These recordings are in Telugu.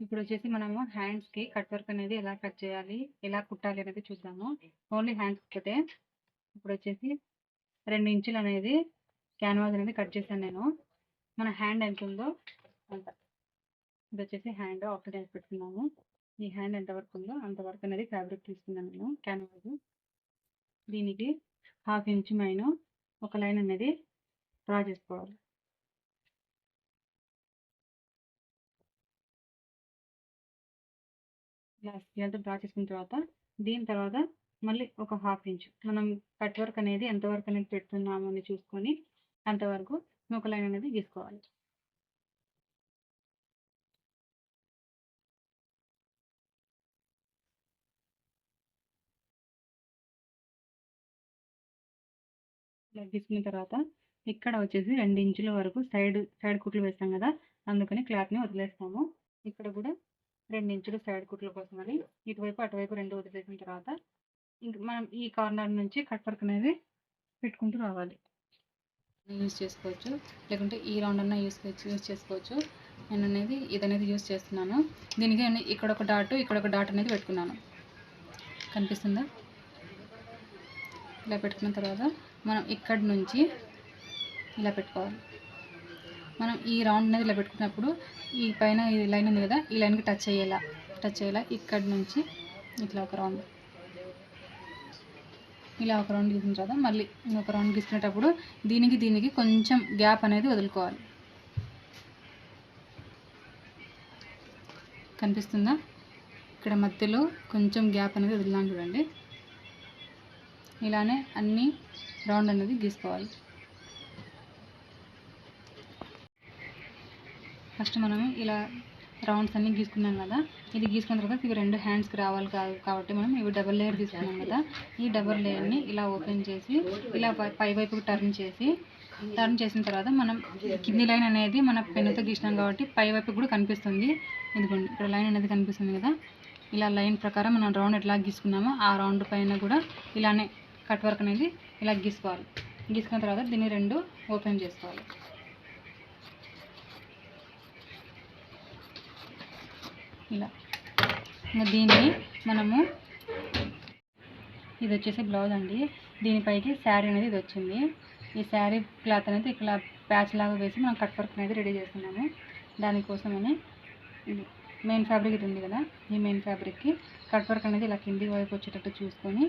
ఇప్పుడు వచ్చేసి మనము హ్యాండ్స్కి కట్ వర్క్ అనేది ఎలా కట్ చేయాలి? ఎలా కుట్టాలి అనేది చూద్దాము. ఓన్లీ హ్యాండ్స్ ఒకటే. ఇప్పుడొచ్చేసి 2 ఇంచులనేది క్యాన్వాస్ అనేది కట్ చేశాను నేను. మన హ్యాండ్ ఎంతుందో అంత. ఇదొచ్చేసి హ్యాండ్ ఆఫ్ ఇంచ్ పెట్టుకున్నాము. ఈ హ్యాండ్ ఎంత వరకు ఉందో అంతవరకు అనేది ఫ్యాబ్రిక్ తీసుకున్నాను నేను క్యాన్వాస్. దీనికి హాఫ్ ఇంచ్ మైన ఒక లైన్ అనేది డ్రా చేసుకోవాలి. ఇలా ఇదంతా డ్రా చేసుకున్న తర్వాత దీని తర్వాత మళ్ళీ ఒక హాఫ్ ఇంచ్ మనం కట్ వర్క్ అనేది ఎంతవరకు అనేది పెడుతున్నాము అని చూసుకొని అంతవరకు ఒక లైన్ అనేది గీసుకోవాలి. గీసుకున్న తర్వాత ఇక్కడ వచ్చేసి రెండు ఇంచుల వరకు సైడ్ సైడ్ కుట్లు వేస్తాం కదా! అందుకని క్లాత్‌ని వదిలేస్తాము. ఇక్కడ కూడా ఇంచులు సైడ్ కుట్ల కోసమని ఇటువైపు, అటువైపు రెండు వదిలేసిన తర్వాత ఇంక మనం ఈ కార్నర్ నుంచి కట్ వర్క్ అనేది పెట్టుకుంటూ రావాలి. యూస్ చేసుకోవచ్చు. లేకుంటే ఈ రౌండ్ అన్నా యూస్ యూజ్ చేసుకోవచ్చు. నేను అనేది ఇది ఇదనేది యూజ్ చేస్తున్నాను. దీనికి నేను ఇక్కడ ఒక డాట్, ఇక్కడ ఒక డాట్ అనేది పెట్టుకున్నాను. కనిపిస్తుందా? ఇలా పెట్టుకున్న తర్వాత మనం ఇక్కడి నుంచి ఇలా పెట్టుకోవాలి. మనం ఈ రౌండ్ అనేది ఇలా పెట్టుకున్నప్పుడు ఈ పైన ఈ లైన్ ఉంది కదా! ఈ లైన్‌కి టచ్ అయ్యేలా, టచ్ అయ్యేలా ఇక్కడి నుంచి ఇట్లా ఒక రౌండ్. ఇలా ఒక రౌండ్ గీసిన తర్వాత మళ్ళీ ఇంకొక రౌండ్ గీసుకునేటప్పుడు దీనికి, దీనికి కొంచెం గ్యాప్ అనేది వదులుకోవాలి. కనిపిస్తుందా? ఇక్కడ మధ్యలో కొంచెం గ్యాప్ అనేది వదిలినాం చూడండి. ఇలానే అన్ని రౌండ్ అనేది గీసుకోవాలి. ఫస్ట్ మనం ఇలా రౌండ్స్ అన్నీ గీసుకున్నాం కదా! ఇది గీసుకున్న తర్వాత ఇవి రెండు హ్యాండ్స్‌కి రావాలి కాబట్టి మనం ఇవి డబుల్ లేయర్ తీసుకున్నాం కదా! ఈ డబుల్ లేయర్‌ని ఇలా ఓపెన్ చేసి ఇలా పై వైపుకి టర్న్ చేసి టర్న్ చేసిన తర్వాత మనం కింది లైన్ అనేది మన పెన్నుతో గీసినాం కాబట్టి పై వైపుకి కూడా కనిపిస్తుంది. ఇదిగోండి ఇక్కడ లైన్ అనేది కనిపిస్తుంది కదా! ఇలా లైన్ ప్రకారం మనం రౌండ్ ఎట్లా గీసుకున్నామో ఆ రౌండ్ పైన కూడా ఇలానే కట్ వర్క్ అనేది ఇలా గీసుకోవాలి. గీసుకున్న తర్వాత దీన్ని రెండు ఓపెన్ చేసుకోవాలి. ఇలా. ఇంకా దీన్ని మనము ఇది వచ్చేసి బ్లౌజ్ అండి. దీనిపైకి శారీ అనేది ఇది వచ్చింది ఈ శారీ క్లాత్ అనేది ఇట్లా ప్యాచ్ లాగా వేసి మనం కట్ వర్క్ అనేది రెడీ చేస్తున్నాము. దానికోసమని మెయిన్ ఫ్యాబ్రిక్ ఇది ఉంది కదా! ఈ మెయిన్ ఫ్యాబ్రిక్‌కి కట్ వర్క్ అనేది ఇలా కింది వైపు వచ్చేటట్టు చూసుకొని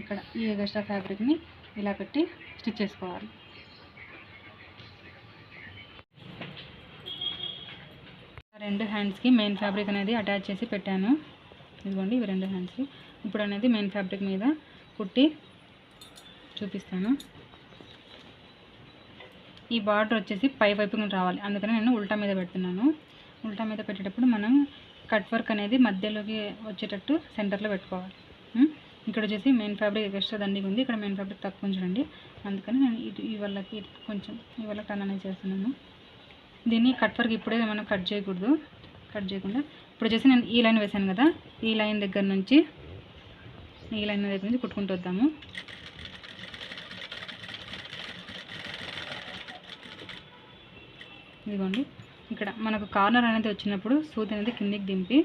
ఇక్కడ ఈ ఎగస్ట్రా ఫ్యాబ్రిక్‌ని ఇలా పెట్టి స్టిచ్ చేసుకోవాలి. రెండు హ్యాండ్స్‌కి మెయిన్ ఫ్యాబ్రిక్ అనేది అటాచ్ చేసి పెట్టాను. ఇదిగోండి ఇవి రెండు హ్యాండ్స్‌కి. ఇప్పుడు అనేది మెయిన్ ఫ్యాబ్రిక్ మీద కుట్టి చూపిస్తాను. ఈ బార్డర్ వచ్చేసి పై వైపు రావాలి. అందుకని నేను ఉల్టా మీద పెడుతున్నాను. ఉల్టా మీద పెట్టేటప్పుడు మనం కట్ వర్క్ అనేది మధ్యలోకి వచ్చేటట్టు సెంటర్‌లో పెట్టుకోవాలి. ఇక్కడ వచ్చేసి మెయిన్ ఫ్యాబ్రిక్ ఎక్స్ట్రా దండిగా ఉంది. ఇక్కడ మెయిన్ ఫ్యాబ్రిక్ తక్కువ ఉంది అందుకని నేను ఇటు ఈ వాళ్ళకి కొంచెం ఈ వాళ్ళకి అనేది చేస్తున్నాను. దీన్ని కట్ వర్క్ ఇప్పుడే మనం కట్ చేయకూడదు. కట్ చేయకుండా ఇప్పుడు వచ్చేసి నేను ఈ లైన్ వేసాను కదా! ఈ లైన్ దగ్గర నుంచి ఈ లైన్ దగ్గర నుంచి కుట్టుకుంటూ వద్దాము. ఇదిగోండి. ఇక్కడ మనకు కార్నర్ అనేది వచ్చినప్పుడు సూది అనేది కిందికి దింపి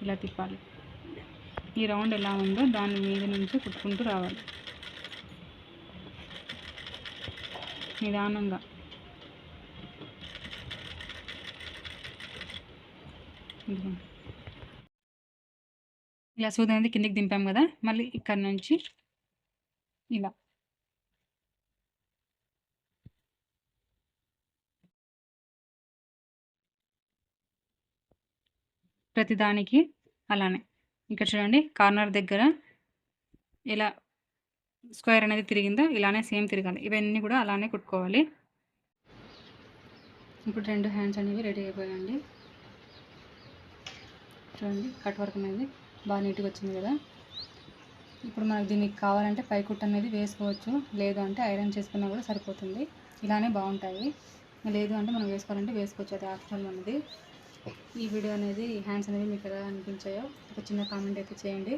ఇలా తిప్పాలి. ఈ రౌండ్ ఎలా ఉందో దాని మీద నుంచి కుట్టుకుంటూ రావాలి. నిదానంగా. ఇదిగోండి. ఇలా సూది అనేది కిందికి దింపాం కదా! మళ్ళీ ఇక్కడ నుంచి ఇలా. ప్రతిదానికి అలానే. ఇక్కడ చూడండి కార్నర్ దగ్గర ఎలా స్క్వేర్ అనేది తిరిగిందో ఇలానే సేమ్ తిరగాలి. ఇవన్నీ కూడా అలానే కుట్టుకోవాలి. ఇప్పుడు రెండు హ్యాండ్స్ అనేవి రెడీ అయిపోయాయండి. చూడండి కట్ వర్క్ అనేది బాగా నీట్‌గా వచ్చింది కదా! ఇప్పుడు మనకు దీనికి కావాలంటే పైకుట్ అనేది వేసుకోవచ్చు. లేదు అంటే ఐరన్ చేసుకున్నా కూడా సరిపోతుంది. ఇలానే బాగుంటాయి. లేదు అంటే మనం వేసుకోవాలంటే వేసుకోవచ్చు. అది ఆప్షనల్ అనేది ఈ వీడియో అనేది హ్యాండ్స్ అనేవి మీకు ఎలా అనిపించాయో ఒక చిన్న కామెంట్ అయితే చేయండి.